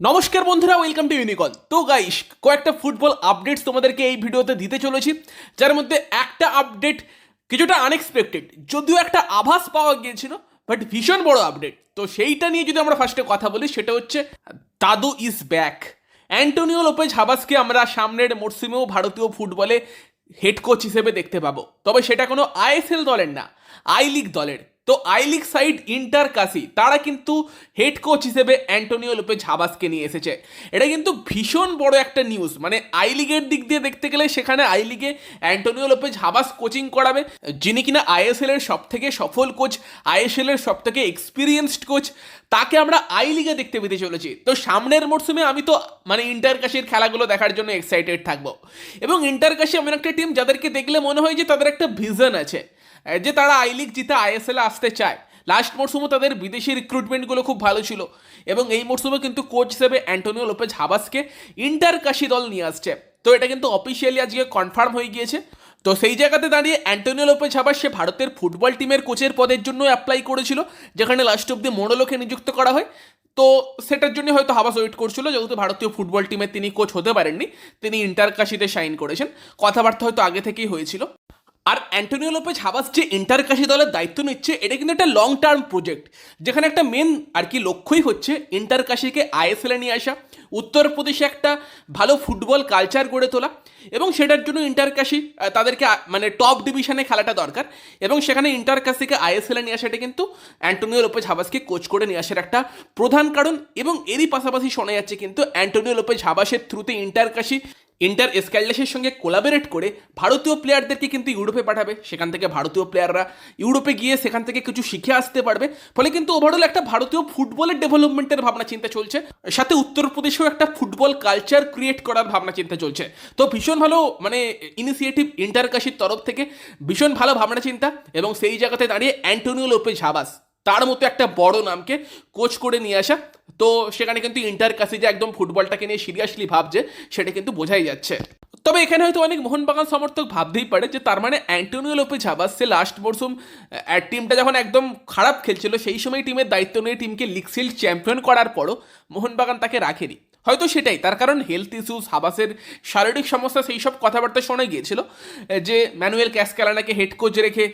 নমস্কার বন্ধুরা welcome to ইউনিকল তো গাইস কয়েকটা ফুটবল আপডেটস তোমাদেরকে এই ভিডিওতে দিতে চলেছি। যার মধ্যে একটা আপডেট কিছুটা আনএক্সপেক্টেড যদিও একটা আভাস পাওয়া গিয়েছিল বাট ভীষণ বড় আপডেট তো সেইটা নিয়ে যদি আমরা ফার্স্টে কথা বলি, সেটা হচ্ছে দাদু ইজ ব্যাক অ্যান্টোনিও লোপেজ হাবাসকে আমরা সামনের মরসুমেও ভারতীয় ফুটবলে হেড কোচ হিসেবে দেখতে পাবো। তবে সেটা কোনো আইএসএল দলের না আই লিগ দলের। তো I League side Inter Kashi তারা কিন্তু হেড কোচ হিসেবে অ্যান্টোনিও লোপেজ হাবাসকে নিয়ে এসেছে। এটা কিন্তু ভীষণ বড় একটা নিউজ মানে আই লিগের দিক দিয়ে দেখতে গেলে সেখানে আই লিগে অ্যান্টোনিও লোপেজ হাবাস কোচিং করাবে, যিনি কিনা আইএসএল এর সব থেকে সফল কোচ আইএসএল এর সব থেকে এক্সপিরিয়েন্সড কোচ তাকে আমরা আই লিগে দেখতে পেতে চলেছি। তো সামনের মরশুমে আমি তো মানে ইন্টার কাশির খেলাগুলো দেখার জন্য এক্সাইটেড থাকব। এবং ইন্টার কাশি এমন একটা টিম যাদেরকে দেখলে মনে হয় যে তাদের একটা ভিজন আছে। যে তারা আই লিগ জিতে আইএসএল আসতে চায় লাস্ট মরশুমে তাদের বিদেশি রিক্রুটমেন্টগুলো খুব ভালো ছিল এবং এই মরশুমে কিন্তু কোচ হিসেবে অ্যান্টোনিও লোপেজ হাবাসকে ইন্টার কাশি দল নিয়ে আসছে। তো এটা কিন্তু অফিসিয়ালি আজকে কনফার্ম হয়ে গিয়েছে। তো সেই জায়গাতে দাঁড়িয়ে অ্যান্টোনিও লোপেজ হাবাস, সে ভারতের ফুটবল টিমের কোচের পদের জন্য অ্যাপ্লাই করেছিল, যেখানে লাস্ট অব্দি মোড়লোকে নিযুক্ত করা হয়। তো সেটার জন্য হয়তো হাবাস ওয়েট করছিল, যেহেতু ভারতীয় ফুটবল টিমের তিনি কোচ হতে পারেননি, তিনি ইন্টার কাশিতে সাইন করেছেন। কথাবার্তা হয়তো আগে থেকেই হয়েছিল। আর অ্যান্টোনিও লোপেজ হাবাস যে ইন্টারকাশি দলের দায়িত্ব নিচ্ছে, এটা কিন্তু একটা লং টার্ম প্রজেক্ট যেখানে একটা মেন আর কি লক্ষ্যই হচ্ছে ইন্টারকাশিকে আইএসএলে নিয়ে আসা। উত্তরপ্রদেশে একটা ভালো ফুটবল কালচার গড়ে তোলা এবং সেটার জন্য ইন্টারকাশি তাদেরকে মানে টপ ডিভিশনে খেলাটা দরকার এবং সেখানে ইন্টারকাশিকে আইএসএলে নিয়ে আসাটা কিন্তু অ্যান্টোনিও লোপেজ হাবাসকে কোচ করে নিয়ে আসার একটা প্রধান কারণ এবং এরই পাশাপাশি শোনা যাচ্ছে কিন্তু অ্যান্টোনিও লোপেজ হাবাসের থ্রুতে ইন্টারকাশি ইন্টার এসকাইলেসের সঙ্গে কোলাবোরেট করে ভারতীয় প্লেয়ারদেরকে কিন্তু ইউরোপে পাঠাবে। সেখান থেকে ভারতীয় প্লেয়াররা ইউরোপে গিয়ে সেখান থেকে কিছু শিখে আসতে পারবে। ফলে কিন্তু ওভারঅল একটা ভারতীয় ফুটবলের ডেভেলপমেন্টের ভাবনা চিন্তা চলছে। সাথে উত্তরপ্রদেশেও একটা ফুটবল কালচার ক্রিয়েট করার ভাবনা চিন্তা চলছে। তো ভীষণ ভালো মানে ইনিশিয়েটিভ ইন্টারকাশির তরফ থেকে, ভীষণ ভালো ভাবনা চিন্তা এবং সেই জায়গাতে দাঁড়িয়ে অ্যান্টোনিও লোপেজ হাবাস, তার মতো একটা বড় নামকে কোচ করে নিয়ে আসা। তো সেখানে কিন্তু ইন্টার যে একদম ফুটবলটাকে নিয়ে সিরিয়াসলি ভাবছে, সেটা কিন্তু বোঝাই যাচ্ছে। তবে এখানে হয়তো অনেক মোহনবাগান সমর্থক ভাবতেই পারে যে তার মানে অ্যান্টোনিও লোপেজ হাবাস সে লাস্ট মরসুম টিমটা যখন একদম খারাপ খেলছিল, সেই সময় টিমের দায়িত্ব নিয়ে টিমকে লিগসিল চ্যাম্পিয়ন করার পরও মোহনবাগান তাকে রাখেনি। হয়তো সেটাই, তার কারণ হেলথ ইস্যুস হাবাসের শারীরিক সমস্যা, সেই সব কথাবার্তা শোনা গিয়েছিল, যে ম্যানুয়েল ক্যাসক্যালানাকে হেড কোচ রেখে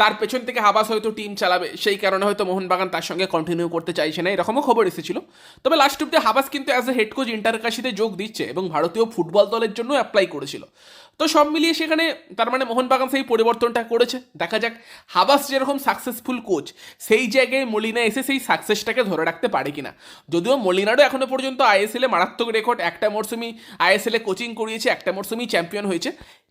তার পেছন থেকে হাবাস হয়তো টিম চালাবে, সেই কারণে হয়তো মোহনবাগান তার সঙ্গে কন্টিনিউ করতে চাইছে না, এরকমও খবর এসেছিল। তবে লাস্ট অব্দি হাবাস কিন্তু অ্যাজ এ হেড কোচ ইন্টারকাশিতে যোগ দিচ্ছে এবং ভারতীয় ফুটবল দলের জন্য অ্যাপ্লাই করেছিল। তো সব মিলিয়ে সেখানে তার মানে মোহনবাগান সেই পরিবর্তনটা করেছে। দেখা যাক, হাবাস যেরকম সাকসেসফুল কোচ সেই জায়গায় মলিনা এসে সেই সাকসেসটাকে ধরে রাখতে পারে কিনা। যদিও মলিনারও এখনও পর্যন্ত আইএসএলে মারাত্মক রেকর্ড একটা মরসুমি আইএসএলে কোচিং করিয়েছে, একটা মরসুমি চ্যাম্পিয়ন হয়েছে।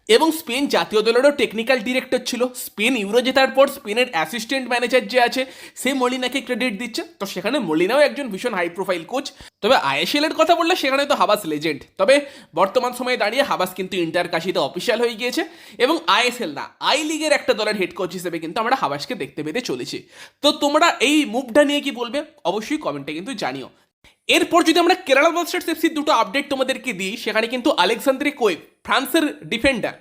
এবং স্পেন জাতীয় দলেরও টেকনিক্যাল ডিরেক্টর ছিল। স্পেন ইউরো জেতার পর স্পেনের অ্যাসিস্ট্যান্ট ম্যানেজার যে আছে, সে মলিনাকে ক্রেডিট দিচ্ছে। তো সেখানে মলিনাও একজন ভীষণ হাই প্রোফাইল কোচ তবে আইএসএল এর কথা বললে সেখানে তো হাবাস লেজেন্ড তবে বর্তমান সময়ে দাঁড়িয়ে হাবাস কিন্তু ইন্টার কাশিতে অফিসিয়াল হয়ে গিয়েছে এবং আইএসএল না আই লিগের একটা দলের হেড কোচ হিসেবে কিন্তু আমরা হাবাসকে দেখতে পেতে চলেছি। তো তোমরা এই মুভটা নিয়ে কি বলবে? অবশ্যই কমেন্টে কিন্তু জানিও। এরপর যদি আমরা কেরালা ব্লাস্টার্স এফসির দুটো আপডেট তোমাদেরকে দিই, সেখানে কিন্তু আলেকসান্দ্রে কোয়েব ফ্রান্সের ডিফেন্ডার।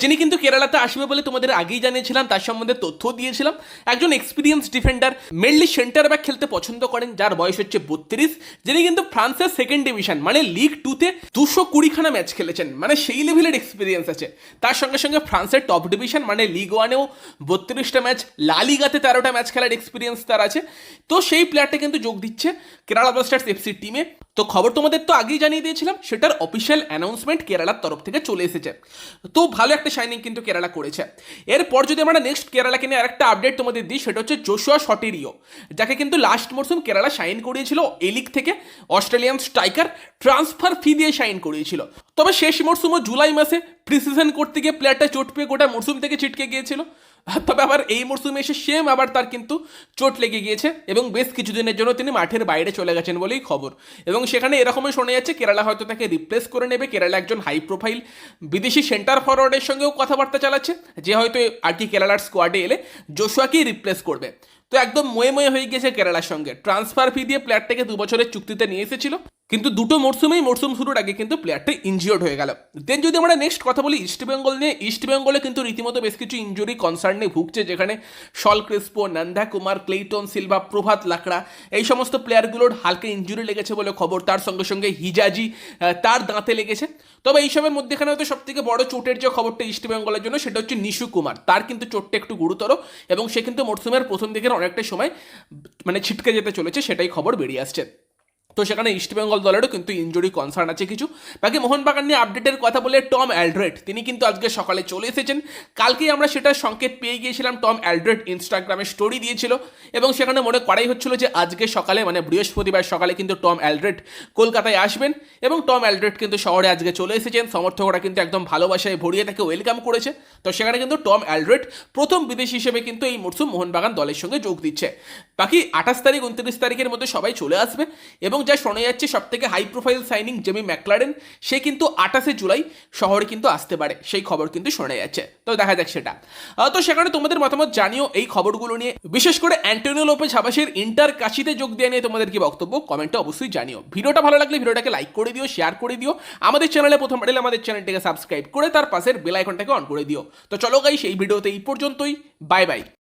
যিনি কিন্তু কেরালাতে আসবে বলে তোমাদের আগেই জানিয়েছিলাম, তার সম্বন্ধে তথ্য দিয়েছিলাম। একজন experience defender mainly centre back খেলতে পছন্দ করেন, যার বয়স হচ্ছে বত্রিশ, যিনি কিন্তু ফ্রান্সের সেকেন্ড ডিভিশন মানে লিগ টুতে দুশো কুড়িখানা ম্যাচ খেলেছেন। মানে সেই লেভেলের এক্সপিরিয়েন্স আছে। তার সঙ্গে সঙ্গে ফ্রান্সের টপ ডিভিশন মানে লিগ ওয়ানেও বত্রিশটা ম্যাচ লালিগাতে তেরোটা ম্যাচ খেলার এক্সপিরিয়েন্স তার আছে। তো সেই প্লেয়ারটা কিন্তু যোগ দিচ্ছে কেরালা ব্লাস্টার্স এফসির টিমে তো খবর তোমাদের তো আগেই জানিয়ে দিয়েছিলাম, সেটার অফিসিয়াল অ্যানাউন্সমেন্ট কেরালার তরফ থেকে চলে এসেছে। তো ভালো একটা শাইনিং কিন্তু কেরালা করেছে। এরপর যদি আমরা নেক্সট কেরালাকে নিয়ে আরেকটা আপডেট তোমাদের দিই, সেটা হচ্ছে জোশুয়া শটেরিও যাকে কিন্তু লাস্ট মরসুম কেরালা সাইন করিয়েছিল এলিক থেকে। অস্ট্রেলিয়ান স্ট্রাইকার ট্রান্সফার ফি দিয়ে সাইন করিয়েছিল। তবে শেষ মরসুমও জুলাই মাসে প্রিসিশন করতে গিয়ে প্লেয়ারটা চোট পেয়ে গোটা মরসুম থেকে ছিটকে গিয়েছিল। তবে আবার এই মরসুমে এসে সেম আবার তার কিন্তু চোট লেগে গিয়েছে এবং বেশ কিছুদিনের জন্য তিনি মাঠের বাইরে চলে গেছেন বলেই খবর। এবং সেখানে এরকমই শোনা যাচ্ছে, কেরালা হয়তো তাকে রিপ্লেস করে নেবে। কেরালা একজন হাই প্রোফাইল বিদেশি সেন্টার ফরওয়ার্ডের সঙ্গেও কথাবার্তা চালাচ্ছে, যে হয়তো আর কি কেরালার স্কোয়াডে এলে জোশুয়াকেই রিপ্লেস করবে। তো একদম ময়ে ময়ে হয়ে গেছে কেরালার সঙ্গে। ট্রান্সফার ফি দিয়ে প্লেয়ারটাকে দু বছরের চুক্তিতে নিয়ে এসেছিল। কিন্তু দুটো মরশুমেই মরসুম শুরুর আগে কিন্তু প্লেয়ারটা ইনজিওর্ড হয়ে গেল। দেন যদি আমরা নেক্সট কথা বলি ইস্টবেঙ্গল নিয়ে ইস্টবেঙ্গলে কিন্তু রীতিমতো বেশ কিছু ইঞ্জুরি কনসার্নে ভুগছে, যেখানে Saul Crespo Nanda Kumar Cleiton Silva Prabhat Lakra এই সমস্ত প্লেয়ারগুলোর হালকা ইঞ্জুরি লেগেছে বলে খবর। তার সঙ্গে সঙ্গে হিজাজি তার দাঁতে লেগেছে। তবে এইসবের মধ্যেখানে হয়তো সব থেকে বড় চোটের যে খবরটা ইস্টবেঙ্গলের জন্য, সেটা হচ্ছে নিশু কুমার। তার কিন্তু চোটটা একটু গুরুতর এবং সে কিন্তু মরশুমের প্রথম দিকের অনেকটা সময় মানে ছিটকে যেতে চলেছে, সেটাই খবর বেরিয়ে আসছে। তো সেখানে ইস্টবেঙ্গল দলেরও কিন্তু ইঞ্জুরি কনসার্ন আছে কিছু। বাকি মোহনবাগান নিয়ে আপডেটের কথা বলে টম অ্যালড্রেড তিনি কিন্তু আজকে সকালে চলে এসেছেন। কালকেই আমরা সেটা সংকেত পেয়ে গিয়েছিলাম টম অ্যালড্রেড ইনস্টাগ্রামে স্টোরি দিয়েছিল। এবং সেখানে মনে করাই হচ্ছিল যে আজকে সকালে মানে বৃহস্পতিবার সকালে কিন্তু টম অ্যালড্রেড কলকাতায় আসবেন। এবং টম অ্যালড্রেড কিন্তু শহরে আজকে চলে এসেছেন। সমর্থকরা কিন্তু একদম ভালোবাসায় ভরিয়ে তাকে ওয়েলকাম করেছে। তো সেখানে কিন্তু টম অ্যালড্রেড প্রথম বিদেশি হিসেবে কিন্তু এই মরসুম মোহনবাগান দলের সঙ্গে যোগ দিচ্ছে। বাকি আঠাশ তারিখ, উনত্রিশ তারিখের মধ্যে সবাই চলে আসবে। এবং যা শোনা যাচ্ছে সব থেকে high profile signing Jamie Maclaren সে কিন্তু আঠাশে জুলাই শহরে কিন্তু আসতে পারে, সেই খবর কিন্তু শোনা যাচ্ছে। তো দেখা যাক সেটা। তো সেখানে তোমাদের মতামত জানিও এই খবরগুলো নিয়ে। বিশেষ করে অ্যান্টোনিও লোপেজ হাবাসের ইন্টার কাশিতে যোগ দেওয়া নিয়ে তোমাদের কি বক্তব্য কমেন্টে অবশ্যই জানিও। ভিডিওটা ভালো লাগলে ভিডিওটাকে লাইক করে দিও শেয়ার করে দিও। আমাদের চ্যানেলে প্রথম এলে আমাদের চ্যানেলটাকে সাবস্ক্রাইব করে তার পাশের বেল আইকনটাকে অন করে দিও। তো চলো গাই সেই ভিডিওতে এই পর্যন্তই। Bye bye